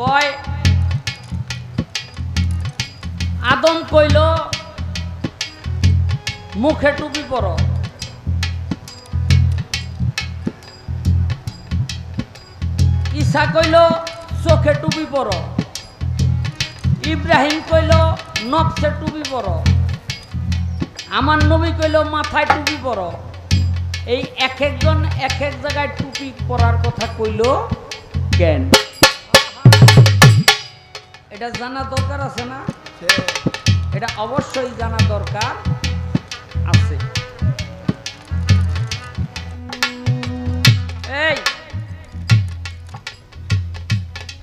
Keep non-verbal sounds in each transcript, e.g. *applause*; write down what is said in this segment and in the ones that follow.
কয়? আদম কইল, মুখে টুপি পর। ঈশা কইল, চোখে টুপি পর। ইব্রাহিম কইল নফসে টুপি পর। আমার নবী কইল, মাথায় টুপি পর। এই এক একজন এক এক জায়গায় টুপি পরার কথা কইল কেন? এটা জানা দরকার আছে না? এটা অবশ্যই জানা দরকার আছে। এই!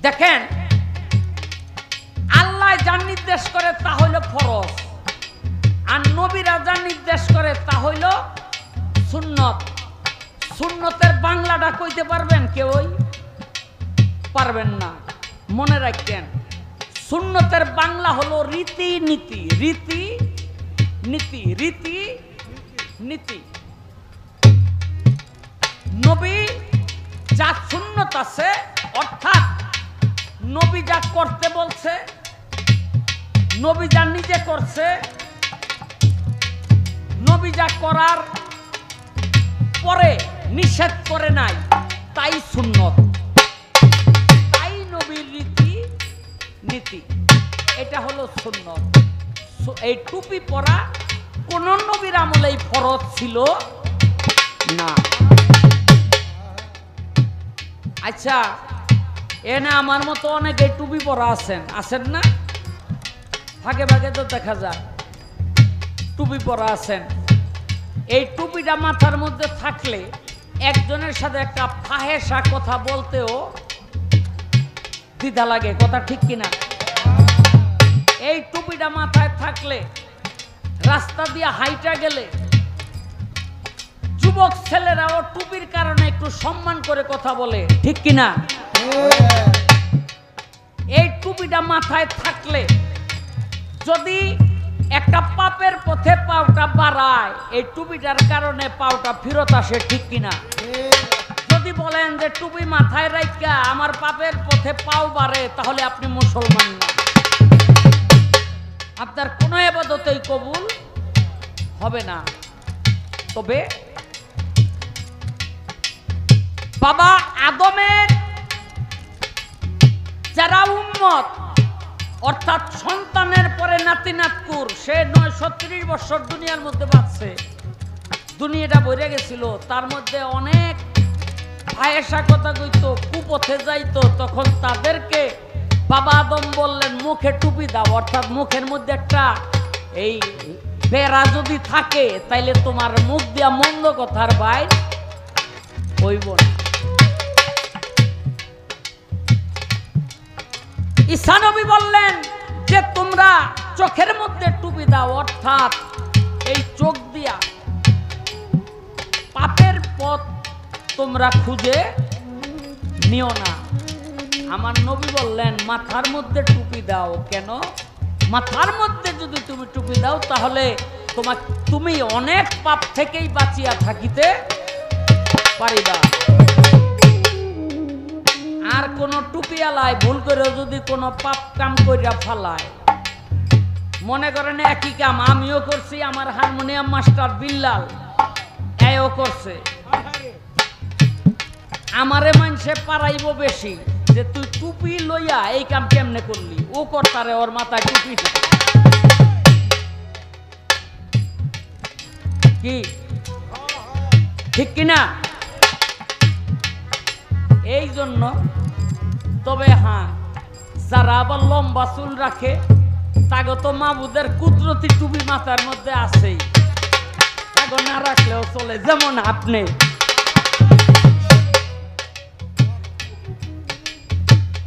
দেখেন আল্লাহ যা নির্দেশ করে তা হইল ফরজ। আর নবীরা যা নির্দেশ করে তা হইল সুন্নত। সুন্নতের বাংলাটা কইতে পারবেন কেউই? পারবেন না। মনে রাখবেন সুন্নতের বাংলা হলো রীতি নীতি রীতি নীতি রীতি নীতি। নবী যা সুন্নত আছে, অর্থাৎ নবী যা করতে বলছে, নবী যা নিজে করছে, নবী যা করার পরে নিষেধ করে নাই, তাই সুন্নত। নীতি। এটা হলো সু- এই টুপি পরা কোন নবীর আমলেই ফরজ ছিল না। আচ্ছা এনে আমার মতো অনেকে টুপি পরা আছেন। আছেন না? ভাগে ভাগে তো দেখা যায় টুপি পরা আছেন। এই টুপিটা মাথার মধ্যে থাকলে একজনের সাথে একটা ফাহেসা কথা বলতেও দ্বিধা লাগে, কথা ঠিক কিনা? এই টুপিটা মাথায় থাকলে, রাস্তা দিয়ে হাইটা গেলে, যুবক ছেলেরাও টুপির কারণে একটু সম্মান করে কথা বলে, ঠিক কিনা? এই টুপিটা মাথায় থাকলে, যদি একটা পাপের পথে পাওটা বাড়ায়, এই টুপিটার কারণে পাওটা ফেরত আসে, ঠিক কিনা? যদি বলেন যে টুপি মাথায় রাখা আমার পাপের পথে পাও বাড়ে, তাহলে আপনি মুসলমান না। আপনার কোনো এবাদতেই কবুল হবে না। তবে বাবা আদমের যারা উম্মত, অর্থাৎ সন্তানের পরে নাতি নাতকুর, সে নয় ত্রিশ বছর দুনিয়ার মধ্যে বাঁচছে। দুনিয়াটা বইরে গেছিল, তার মধ্যে অনেক ভায়েসা কথা কইতো, কুপথে যাইতো, তখন তাদেরকে বাবা আদম বললেন, মুখে টুপি দাও। অর্থাৎ মুখের মধ্যে একটা এই বেড়া যদি থাকে, তাইলে তোমার মুখ দিয়া মন্দ কথার বাইর হইব না। ঈশানবী বললেন যে, তোমরা চোখের মধ্যে টুপি দাও। অর্থাৎ এই চোখ দিয়া পাপের পথ তোমরা খুঁজে নিও না। আমার নবী বললেন, মাথার মধ্যে টুপি দাও। কেন? মাথার মধ্যে যদি তুমি টুপি দাও, তাহলে তোমার তুমি অনেক পাপ থেকেই বাঁচিয়া থাকিতে পারিবা। আর কোন টুপিয়ালায় ভুল করে যদি কোনো পাপ কাম করিয়া ফালায়। মনে করেন, একই কাম আমিও করছি, আমার হারমোনিয়াম মাস্টার বিল্লাল, এও করছে। আমারে মানুষে পারাইব বেশি যে তুই টুপি লইয়া এই কাম কেমনে করলি? ও করতারে ওর মাথায় টুপি কি? ঠিক কিনা? এই জন্য তবে হ্যাঁ যারা আবার লম্বা চুল রাখে তাগত মাবুদের কুদরতি টুপি মাথার মধ্যে আছেই। তাগো না রাখলেও চলে, যেমন আপনি।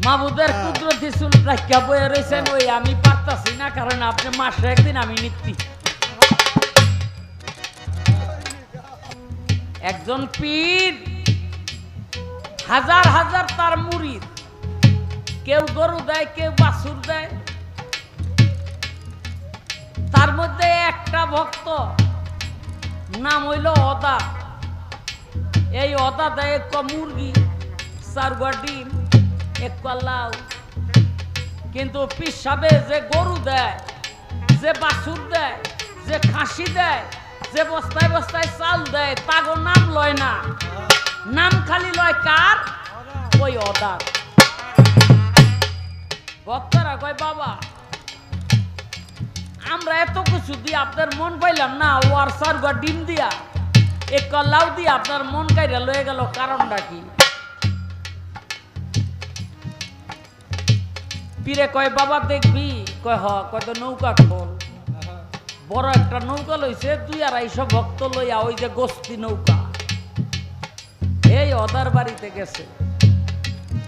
মাবুদের কুদরতি চুল রাখিয়া বয়ে রয়েছেন ওই আমি পারতাছি না কারণ আপনি মাসে একদিন আমি নিচ্ছি একজন পীর হাজার হাজার তার মুরিদ কেউ গরু দেয় কেউ বাছুর দেয়। তার মধ্যে একটা ভক্ত নাম হইল অদা। এই অদা দেয় এক মুরগি চার ডিম। এক কোয়া লাউ কিন্তু পিসাবে যে গরু দেয়, যে বাছুর দেয়, যে খাসি দেয়, যে বস্তায় বস্তায় চাল দেয়, তাগো নাম লয় না। নাম খালি লয় কার? ওই অদার। ভক্তরা কয়, বাবা, আমরা এত কিছু দিয়ে আপনার মন পাইলাম না, ওয়ার সার বা ডিম দিয়া, এক লাউ দিয়ে আপনার মন কাইরা লয়ে গেল, কারণটা কি? পীরে কয়, বাবা দেখবি? কয়, হ, কয়, তো নৌকা খোল। বড় একটা নৌকা লইছে তুই আর এইসব ভক্ত লইয়া ওই যে গোস্তি নৌকা। এই অদার বাড়িতে গেছে।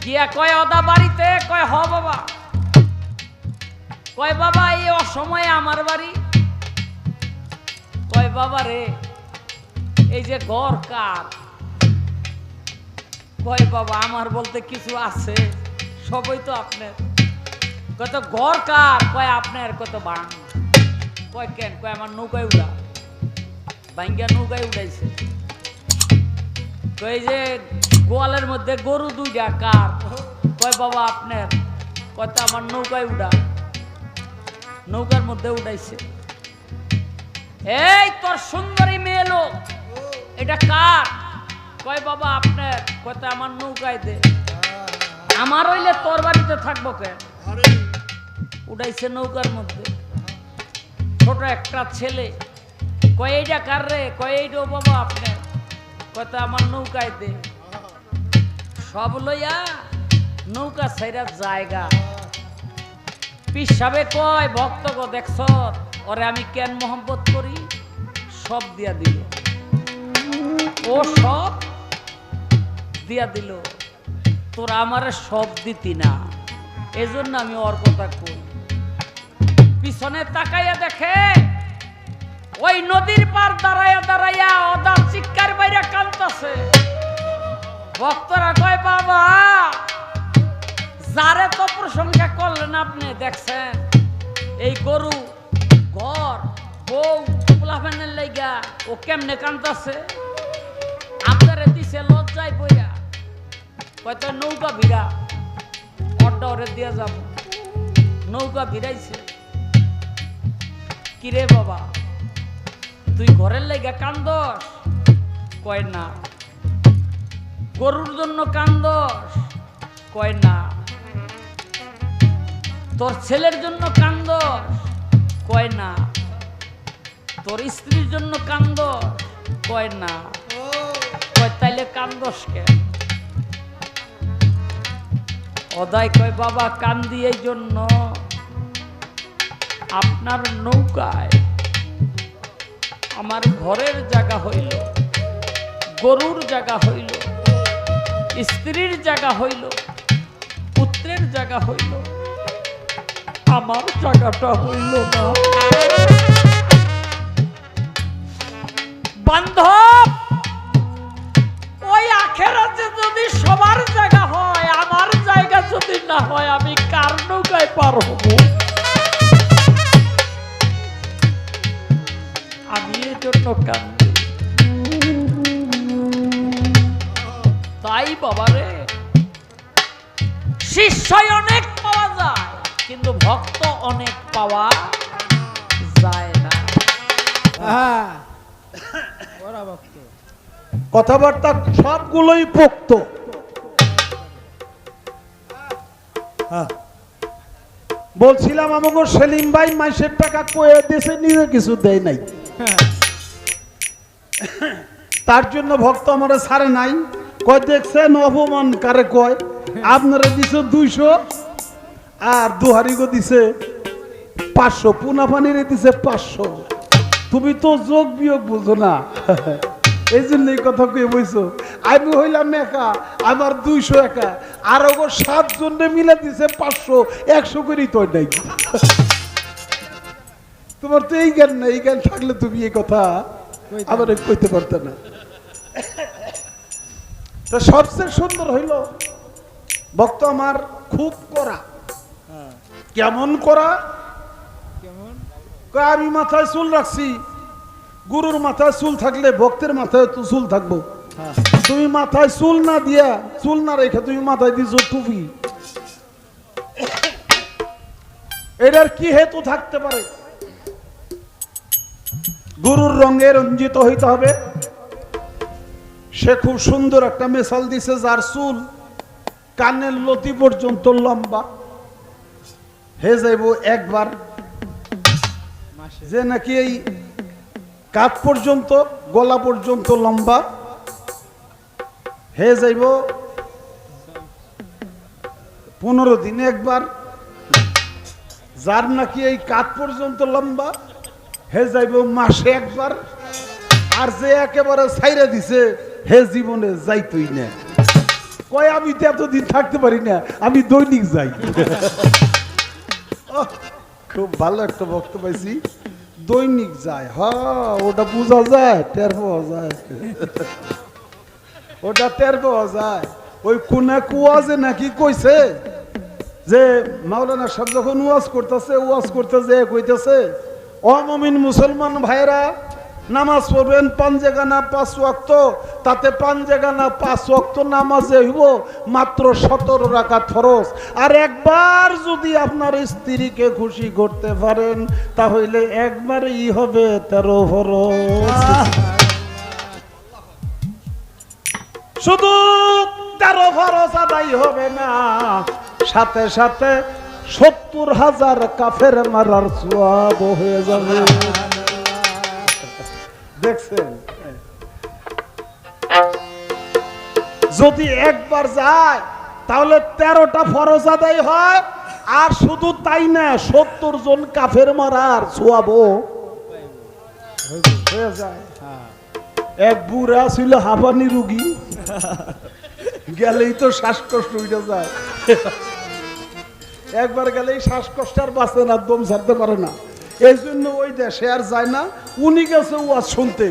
গিয়া কয়, অদা বাড়িতে? কয়, হ, বাবা। কয়, বাবা, এই অসময়ে আমার বাড়ি। কয়, বাবা রে, এই যে ঘর কার? কয়, বাবা, আমার বলতে কিছু আছে, সবই তো আপনার। কত ঘর কার? কয় আপনার কত বাং কয় কেন? কয় আমার নৌকায় উড়া। বাইঙ্গা নৌকায় উড়াইছে। কয় যে গোয়ালের মধ্যে গরু দুইটা কার? কয় বাবা আপনার, কয় তো আমার নৌকায় উড়া। নৌকার মধ্যে উঠাইছে এই তোর সুন্দরী মেয়ে লোক, এটা কার? কয় বাবা আপনার, কয় তো আমার নৌকায় দে। আমার হইলে তোর বাড়িতে থাকব কেন? উঠাইছে নৌকার মধ্যে। ছোট একটা ছেলে কয় এইটা কার রে কয় বাবা আপনার কয় তো আমার নৌকায় দে। সব লইয়া নৌকা ছাইরা জায়গা। পিসাবে কয়, ভক্ত গো, দেখছ? ওরে আমি কেন মোহাম্মত করি? সব দিয়া দিল। ও সব দিয়া দিল। তোর আমারে সব দিতি না। এজন্য আমি ওর কথা কই। পিছনে তাকাইয়া দেখে, ওই নদীর পার দাঁড়াইয়া দাঁড়াইয়া ওদা চিৎকার বাইরে কান্দছে ভক্তরা কয়, বাবা, যারে তো প্রশংসা করলেন আপনি, দেখছেন? এই গরু, ঘর, বউ পোলাফানের লাইগা, ও কেমনে কান্দাছে আপনারে দিছে লজ্জায় বইয়া কয়তো নৌকা ভিড়া, অড্ডা ওরে দিয়ে যাব। নৌকা ভিড়াইছে। কিরে বাবা? তুই ঘরের লাইগা কান্দস? কয় না। গরুর জন্য কান্দস? কয় না। তোর ছেলের জন্য কান্দস? কয় না। তোর স্ত্রীর জন্য কান্দস? কয় না। কয়, তাইলে কান্দস কেন অদায় কয়, বাবা, কান্দি এই জন্য। আপনার নৌকায় আমার ঘরের জায়গা হইল, গরুর জায়গা হইল, স্ত্রীর জায়গা হইল, পুত্রের জায়গা হইল, আমার জায়গাটা হইল না। বান্ধব, ওই আখেরাতে যদি সবার জায়গা হয়, আমার জায়গা যদি না হয়, আমি কার নৌকায় পার হব? কান্দি তাই বাবারে শিষ্যই অনেক পাওয়া যায় কিন্তু ভক্ত অনেক পাওয়া যায় না। হ্যাঁ। কথাবার্তা সবগুলোই পোক্ত হ্যাঁ। বলছিলাম আমাকে সেলিম ভাই মাসের টাকা কয়ে দেশে নিজে কিছু দেয় নাই। হ্যাঁ। তার জন্য ভক্ত আমার সারে নাই। কয়, দেখছেন অপমান কারে কয়? আপনারা দিছে দুইশো আর দুহারিগো দিছে পাঁচশো পুনা পানিরে দিছে পাঁচশো। তুমি তো যোগ বিয়োগ বুঝো না। এই জন্য এই কথা কয়ে বইছো। আমি হইলাম একা, আমার দুইশো একা। আর ওগো সাত মিলে দিছে পাঁচশো, একশো করেই তো নাই। তোমার তো এই জ্ঞান না এই জ্ঞান থাকলে তুমি এই কথা আবার কইতে পারতে না। তো সবচেয়ে সুন্দর হইল ভক্ত আমার খুব করা হ্যাঁ। কেমন করা কেমন? আমি মাথায় চুল রাখছি। গুরুর মাথায় চুল থাকলে ভক্তের মাথায় তো চুল থাকব। হ্যাঁ। তুমি মাথায় চুল না দিয়া চুল না রেখে তুমি মাথায় দিছো টুপি। এটার কি হেতু থাকতে পারে? গুরুর রঙে রঞ্জিত হইতে হবে। সে খুব সুন্দর একটা মেশাল দিছে, যার চুল কানের লতি পর্যন্ত লম্বা। হে যাইব একবার। যে নাকি এই কাপ পর্যন্ত, গলা পর্যন্ত লম্বা। হে যাইব পনেরো দিনে একবার। যার নাকি এই কাপ পর্যন্ত লম্বা। হে যাইব মাসে একবার। আর যে একেবারে ছাইরা দিছে, হে জীবনে যাইতই না। কয়, আমি তো এতদিন থাকতে পারি না, আমি দৈনিক যাই। খুব ভালো একটা বক্তব্য পাইছি। দৈনিক যায় হ্যাঁ ওটা বোঝা যায়, টের পাওয়া যায়। ওটা টের পাওয়া যায়। ওই কোনে কোনা কুয়াজে নাকি কইছে যে, মাওলানা সাহেব যখন ওয়াজ করতেছে ওয়াজ করতেছে, কইতেছে অমমিন মুসলমান ভাইরা নামাজ পড়বেন পাঞ্জেগানা পাঁচ ওয়াক্ত। তাতে পাঞ্জেগানা পাঁচ ওয়াক্ত নামাজে হইব, মাত্র সতেরো রাকাত ফরজ। আর একবার যদি আপনার স্ত্রীকে খুশি করতে পারেন, তাহলে একবারই হবে তেরো ফরজ। শুধু তেরো ফরজ আদায় হবে না, সাথে সাথে সত্তর হাজার কাফের মারার সোয়াব হয়ে যাবে। দেখছেন? যদি একবার যায়, তাহলে তেরোটা ফরজ আদায় হয়, আর শুধু তাই না, সত্তর জন কাফের মারার সোয়াবো এক বুড়া ছিল হাঁপানি রুগী। গেলেই তো শ্বাসকষ্ট উঠে যায়। একবার গেলেই শ্বাসকষ্ট আর বাঁচে না, দম ছাড়তে পারে না। এই জন্য ওই দেশে আর যায় না। উনি গেছে ওয়াজ শুনতে।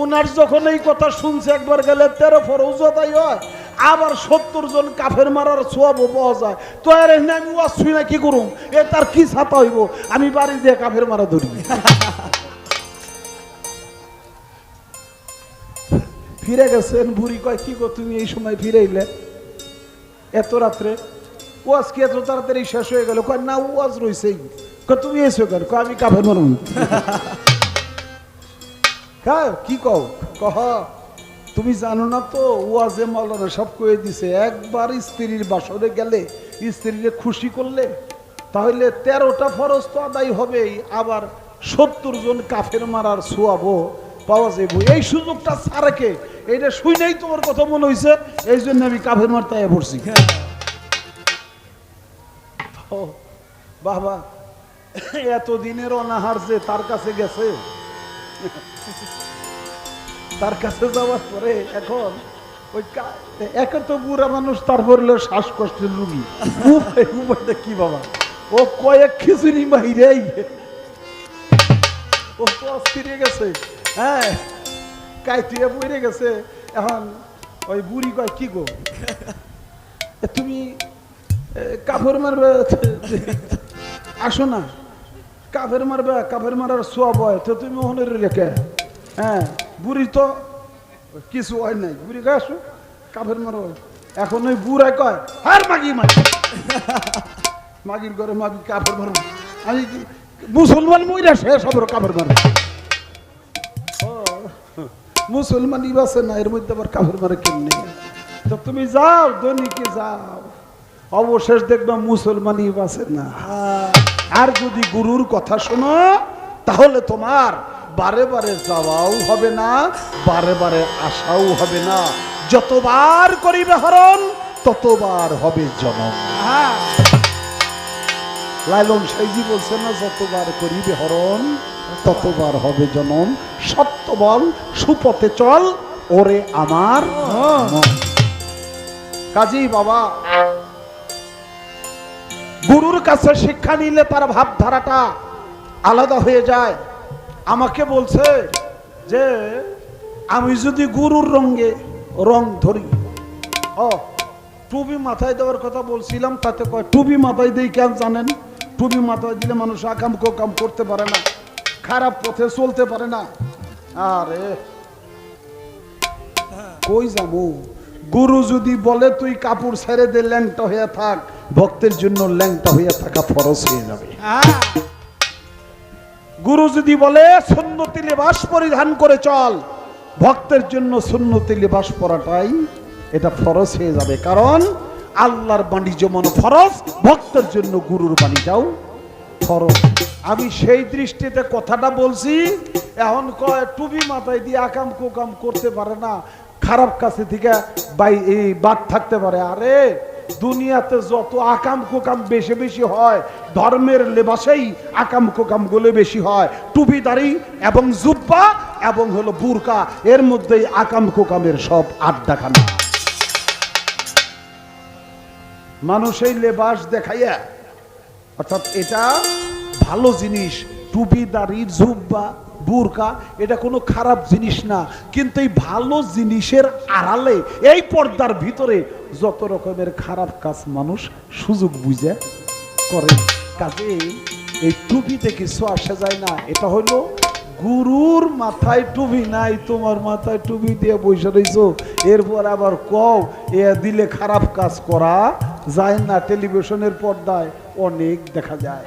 উনার যখন এই কথা শুনছে, একবার গেলে তেরো ফরজ আদায় হয়। আবার সত্তর জন কাফের মারার সোয়াবও পাওয়া যায়। তো আর এখানে আমি ওয়াজ শুই না, কি করুম? এ তার কি ছাতা হইব? আমি বাড়ি দিয়ে কাফের মারা ধরি। ফিরে গেছেন, বুড়ি কয়, কি গো তুমি এই সময় ফিরে এলে? এত রাত্রে ওয়াজ কি এত তাড়াতাড়ি শেষ হয়ে গেল? কয় না ওয়াজ রয়েছেই কয় তুমি এসো কেন? কয় আমি কাফের মারুন *laughs* হ্যাঁ কি কও? কহ তুমি জানো না তো ওয়াজে মাওলানা সব কয়ে দিছে একবার স্ত্রীর বাসরে গেলে স্ত্রীকে খুশি করলে তাহলে তেরোটা ফরজ তো আদায় হবেই আবার সত্তর জন কাফের মারার সোয়াবো পাওয়া যাব এই সুযোগটা সারাকে এইটা শুনেই তোমার কথা মনে হয়েছে এই জন্য আমি কাফের মারতে পড়ছি। ও, বাবা এতদিনের অনাহার যে তার কাছে গেছে তার কাছে যাওয়ার পরে এখন ওই একে তো বুড়া মানুষ তারপর হলো শ্বাসকষ্টের রুগী। কি বাবা? ও কয়েক খিচুড়ি মাইরেই ও তো অস্থিরে গেছে হ্যাঁ কাইতুয়ে বইরে গেছে। এখন ওই বুড়ি কয় কি গো? তুমি কাফের মারবে। আসো না। কাফের মারবে, কাফের মারার সোয়াব হয়। তো তুমি ওখানে রেখে। হ্যাঁ বুড়ি তো কিছু হয় নাই। বুড়ি আসো, কাফের মারো। এখন ওই বুড়ায় কয়, হার মাগি মাগি। মাগির ঘরে মাগি, কাফের মারো। আমি মুসলমান মইরা শেষ হবে কাফের মারো। মুসলমান ইবাসে না এর মধ্যে আবার কাফের মারে কেমনি? তো তুমি যাও দৈনিকে যাও। অবশেষ দেখবা মুসলমানই বাসে না। আর যদি গুরুর কথা শোনো তাহলে তোমার বারে বারে যাওয়াও হবে না বারে বারে আসাও হবে না। যতবার করিবে হরণ ততবার হবে জনম। লাইলন সাইজি বলছে না যতবার করিবে হরণ ততবার হবে জনম। সত্য বল সুপথে চল ওরে আমার। কাজী বাবা গুরুর কাছে শিক্ষা নিলে তার ভাবধারাটা আলাদা হয়ে যায়। আমাকে বলছে যে, আমি যদি গুরুর রঙে রং ধরি। ও, টুপি মাথায় দেওয়ার কথা বলছিলাম, তাতে কয়, টুপি মাথায় দিই কেন জানেন? টুপি মাথায় দিলে মানুষ আকাম কোকাম করতে পারে না, খারাপ পথে চলতে পারে না। আরে, কই যাব? গুরু যদি বলে, তুই কাপড় ছেড়ে দে, ল্যাংটা হয়ে থাক। ভক্তের জন্য ল্যাংটা হইয়া থাকা ফরজ হয়ে যাবে। গুরু যদি বলে, সুন্নতি লিবাস পরিধান করে চল। ভক্তের জন্য সুন্নতি লিবাস পরাটাই এটা ফরজ হয়ে যাবে। কারণ আল্লাহর বাণী যেমন ফরজ, ভক্তের জন্য গুরুর বাণীটাও ফরজ। আমি সেই দৃষ্টিতে কথাটা বলছি, এখন কয়, টুপি মাথায় দিয়ে আকাম কুকাম করতে পারে না, খারাপ কাছে থেকে বাই এই বাদ থাকতে পারে। আরে দুনিয়াতে যত আকাম কোকাম বেশি বেশি হয়, ধর্মের লেবাসেই আকাম কোকামগুলো বেশি হয়। টুপিদারি এবং জুব্বা এবং হলো বুরকা, এর মধ্যেই আকাম কোকামের সব আড্ডাখানা। মানুষ এই লেবাস দেখাইয়া, অর্থাৎ এটা ভালো জিনিস টুপি দাড়ি জুব্বা বুরকা, এটা কোনো খারাপ জিনিস না। কিন্তু এই ভালো জিনিসের আড়ালে, এই পর্দার ভিতরে যত রকমের খারাপ কাজ মানুষ সুযোগ বুঝে করে। কাজে এই টুপিতে কিছু আসা যায় না। এটা হলো গুরুর মাথায় টুপি নাই, তোমার মাথায় টুপি দিয়ে বসে রইছো। এরপর আবার কও, এ দিলে খারাপ কাজ করা যায় না টেলিভিশনের পর্দায়, অনেক দেখা যায়।